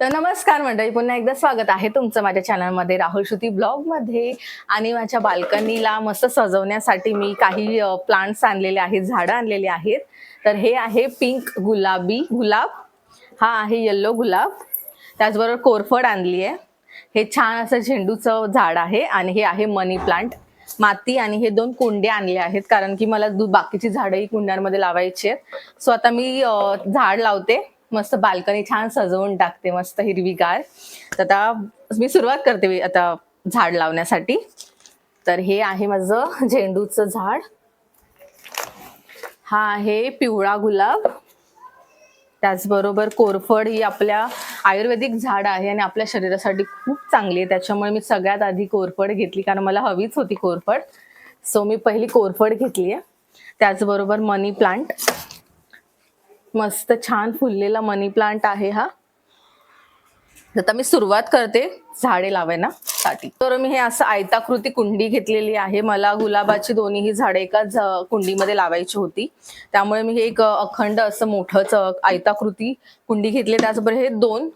तर नमस्कार मंडळी पुन्हा एकदा स्वागत आहे तुमचं माझ्या चॅनलमध्ये राहुल श्रुती ब्लॉगमध्ये. आणि माझ्या बाल्कनीला मस्त सजवण्यासाठी मी काही प्लांट्स आणलेले आहेत झाडं आणलेली आहेत. तर हे आहे पिंक गुलाबी गुलाब. हा आहे येल्लो गुलाब. त्याचबरोबर कोरफड आणली आहे. हे छान असं झेंडूचं झाड आहे आणि हे आहे मनी प्लांट माती आणि हे दोन कुंड्या आणले आहेत कारण की मला दु- बाकीची झाडंही कुंड्यांमध्ये लावायची आहेत. सो आता मी झाड लावते. मस्त बाल्कनी छान सजवून टाकते मस्त हिरवीगार. तर आता मी सुरुवात करते आता झाड लावण्यासाठी. तर हे आहे माझं झेंडूचं झाड. हा आहे पिवळा गुलाब. त्याचबरोबर कोरफड ही आपल्या आयुर्वेदिक झाड आहे आणि आपल्या शरीरासाठी खूप चांगली आहे. त्याच्यामुळे मी सगळ्यात आधी कोरफड घेतली कारण मला हवीच होती कोरफड. सो मी पहिली कोरफड घेतली आहे त्याचबरोबर मनी प्लांट. मस्त छान फुललेला मनी प्लांट आहे हा. आता मी सुरुवात करते झाडे लावायला साठी. तर मी हे असं आयताकृती कुंडी घेतलेली आहे. मला गुलाबाची दोन्हीही झाडे एकाच कुंडीमध्ये लावायची होती. त्यामुळे मी हे एक अखंड असं मोठंच आयताकृती कुंडी घेतली. त्याचबरोबर हे दोन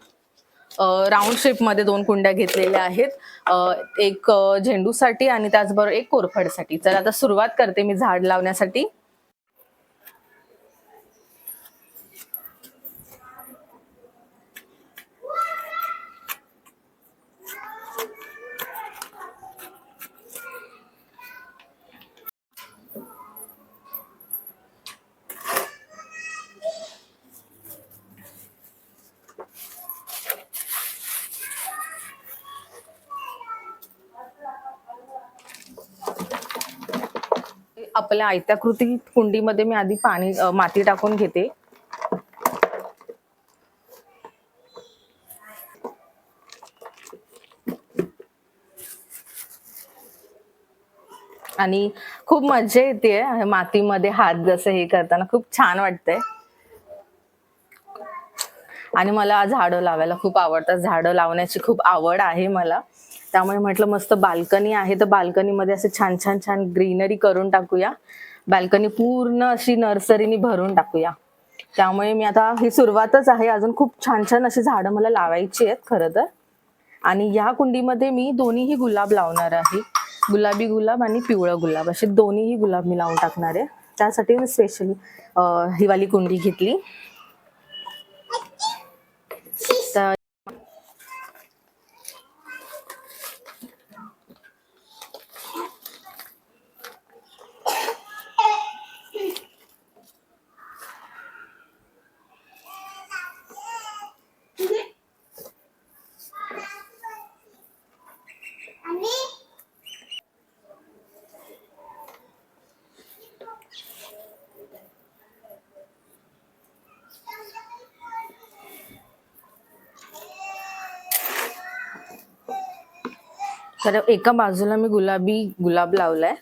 राऊंड शेपमध्ये दोन कुंड्या घेतलेल्या आहेत. एक झेंडूसाठी आणि त्याचबरोबर एक कोरफडसाठी. तर आता सुरुवात करते मी झाड लावण्यासाठी. आपल्या आयत्याकृती कुंडीमध्ये मी आधी पाणी माती टाकून घेते. आणि खूप मजा येते मातीमध्ये हात जसं हे करताना. खूप छान वाटतंय. आणि मला झाडं लावायला खूप आवडतात. झाडं लावण्याची खूप आवड आहे मला. त्यामुळे म्हटलं मस्त बाल्कनी आहे तर बाल्कनीमध्ये असं छान छान छान ग्रीनरी करून टाकूया. बाल्कनी पूर्ण अशी नर्सरीनी भरून टाकूया. त्यामुळे मी आता ही सुरुवातच आहे. अजून खूप छान छान अशी झाडं मला लावायची आहेत खरं तर. आणि या कुंडीमध्ये मी दोन्हीही गुलाब लावणार आहे. गुलाबी गुलाब आणि पिवळं गुलाब. असे दोन्हीही गुलाब मी लावून टाकणार आहे. त्यासाठी मी स्पेशल हिवाली कुंडी घेतली तर तर एका बाजूला मी गुलाबी गुलाब लावलाय.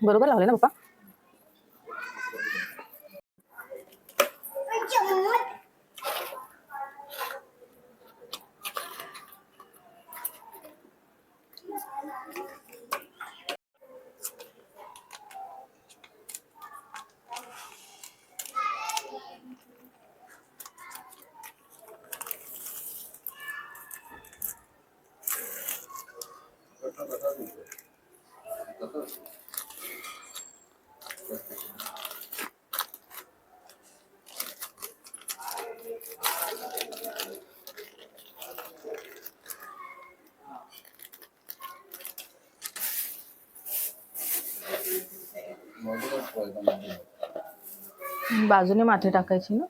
बरोबर लावले ना पप्पा? बाजूने माती टाकायची ना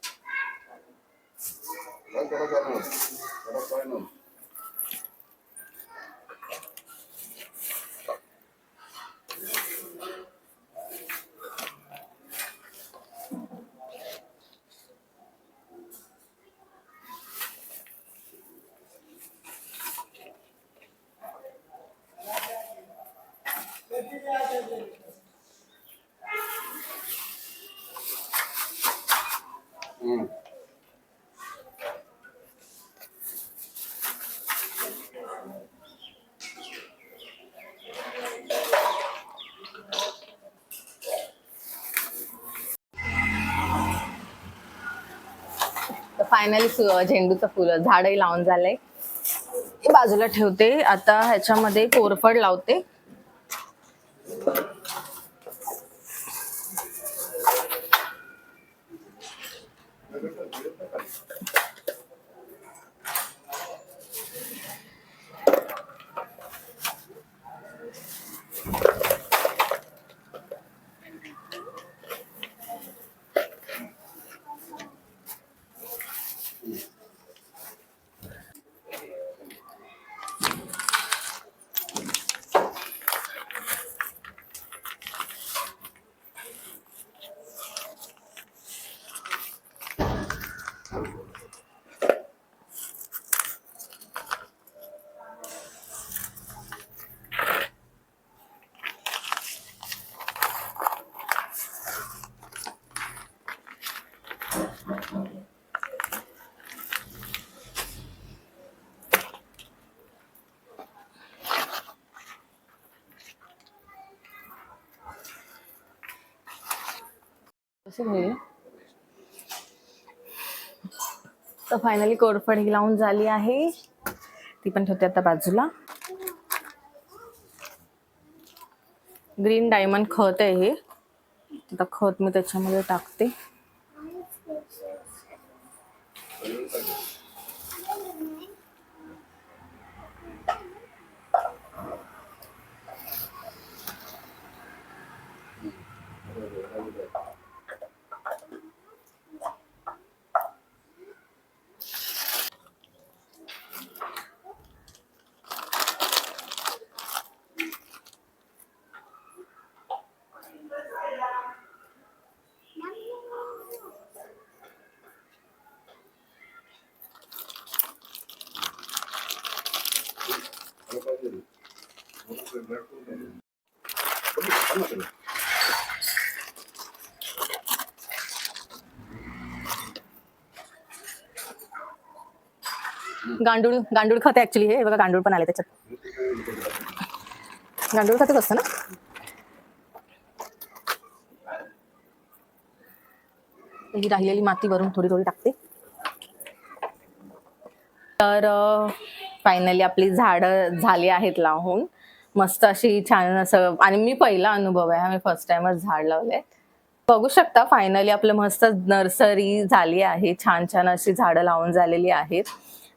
तर फायनली झेंडूचं फुलं झाडही लावून झालंय. बाजूला ठेवते. आता ह्याच्यामध्ये कोरफड लावते. तर फायनली कोरफड ही लावून झाली आहे. ती पण ठेवते आता बाजूला. ग्रीन डायमंड खत आहे हे. आता खत मी त्याच्यामध्ये टाकते. गांडूळ गांडूळ खत आहे ऍक्च्युली हे बघा गांडूळ पण आले त्याच्यात. गांडूळ खतच असतं ना? ही राहिलेली माती वरून थोडी थोडी टाकते. तर फायनली आपली झाडं झाली आहेत लावून. मस्त अशी छान असं आणि मी पहिला अनुभव आहे हा मी फर्स्ट टाइमच झाड लावले बघू शकता फायनली आपलं मस्त नर्सरी झाली आहे छान छान अशी झाडं लावून झालेली आहेत.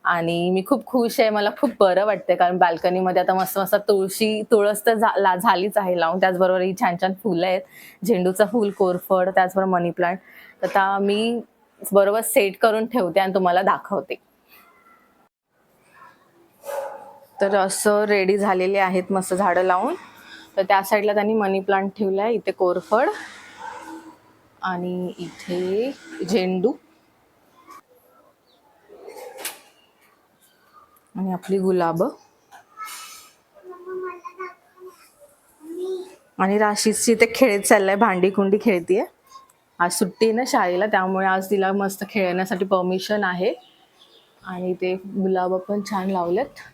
आणि मी खूप खुश आहे मला खूप बरं वाटतंय कारण बाल्कनीमध्ये आता मस्त मस्त तुळशी तुळस तर झा- ला- झालीच आहे लावून. त्याचबरोबर ही छान छान फुलं आहेत झेंडूचं फुल कोरफड त्याचबरोबर मनी प्लांट. तर आता मी बरोबर सेट करून ठेवते आणि तुम्हाला दाखवते. तर असं रेडी झालेले आहेत मस्त झाडं लावून. तर त्या साईडला त्यांनी मनी प्लांट ठेवलाय इथे कोरफड आणि इथे झेंडू. आणि आपली गुलाब. आणि राशीची इथे खेळत चाललाय भांडी कुंडी खेळतीये. आज सुट्टी आहे ना शाळेला त्यामुळे आज तिला मस्त खेळण्यासाठी परमिशन आहे. आणि ते गुलाब पण छान लावलेत.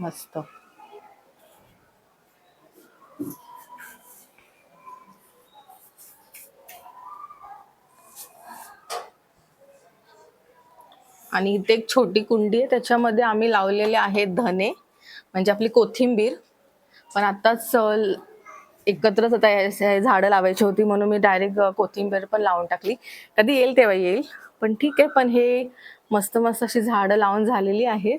मस्त आणि इथे एक छोटी कुंडी आहे त्याच्यामध्ये आम्ही लावलेले आहेत धने म्हणजे आपली कोथिंबीर. पण आताच अ, एकत्रच आता झाडं लावायची होती म्हणून मी डायरेक्ट कोथिंबीर पण लावून टाकली. कधी येईल तेव्हा येईल पण ठीक आहे पण हे मस्त मस्त अशी झाडं लावून झालेली आहेत.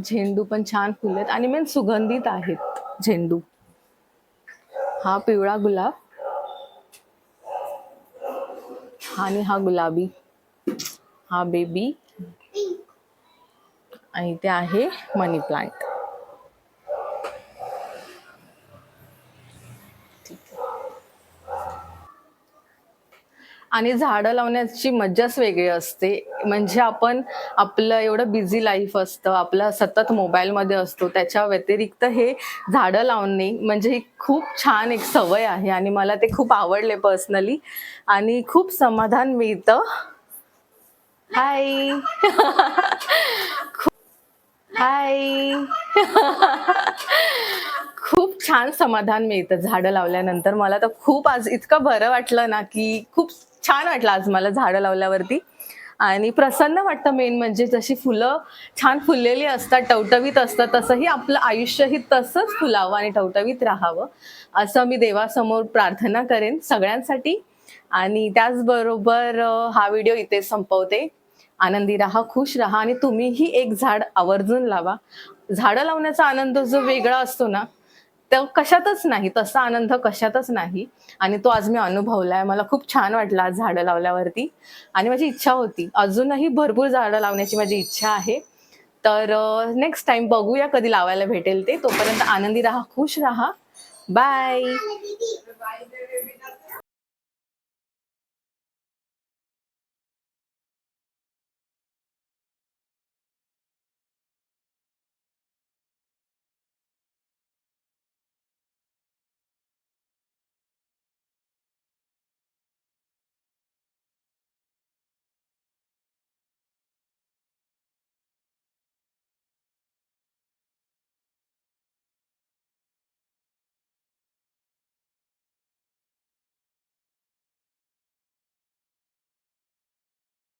झेंडू पण छान फुलेत आणि मेन सुगंधित आहेत झेंडू. हा पिवळा गुलाब आणि हा गुलाबी. हा बेबी आणि ते आहे मनी प्लांट आणि झाडं लावण्याची मज्जाच वेगळी असते. म्हणजे आपण आपलं एवढं बिझी लाईफ असतं आपलं सतत मोबाईलमध्ये असतो त्याच्या व्यतिरिक्त हे झाडं लावणे म्हणजे ही खूप छान एक सवय आहे आणि मला ते खूप आवडले पर्सनली आणि खूप समाधान मिळतं. हाय हाय खूप छान समाधान मिळतं झाडं लावल्यानंतर. मला तर खूप आज इतकं बरं वाटलं ना की खूप छान वाटलं आज मला झाडं लावल्यावरती. आणि प्रसन्न वाटतं मेन म्हणजे जशी फुलं छान फुललेली असतात टवटवीत असतात तसंही आपलं आयुष्यही तसंच फुलावं आणि टवटवीत राहावं असं मी देवासमोर प्रार्थना करेन सगळ्यांसाठी. आणि त्याचबरोबर हा व्हिडिओ इथे संपवते. आनंदी राहा खुश राहा आणि तुम्हीही एक झाड आवर्जून लावा. झाडं लावण्याचा आनंद जो वेगळा असतो ना तर कशातच नाही तसा आनंद कशातच नाही. आणि तो आज मी अनुभवलाय. मला खूप छान वाटलं आज झाडं लावल्यावरती. आणि माझी इच्छा होती. अजूनही भरपूर झाडं लावण्याची माझी इच्छा आहे. तर नेक्स्ट टाइम बघूया कधी लावायला भेटेल ते. तोपर्यंत आनंदी राहा खुश राहा. बाय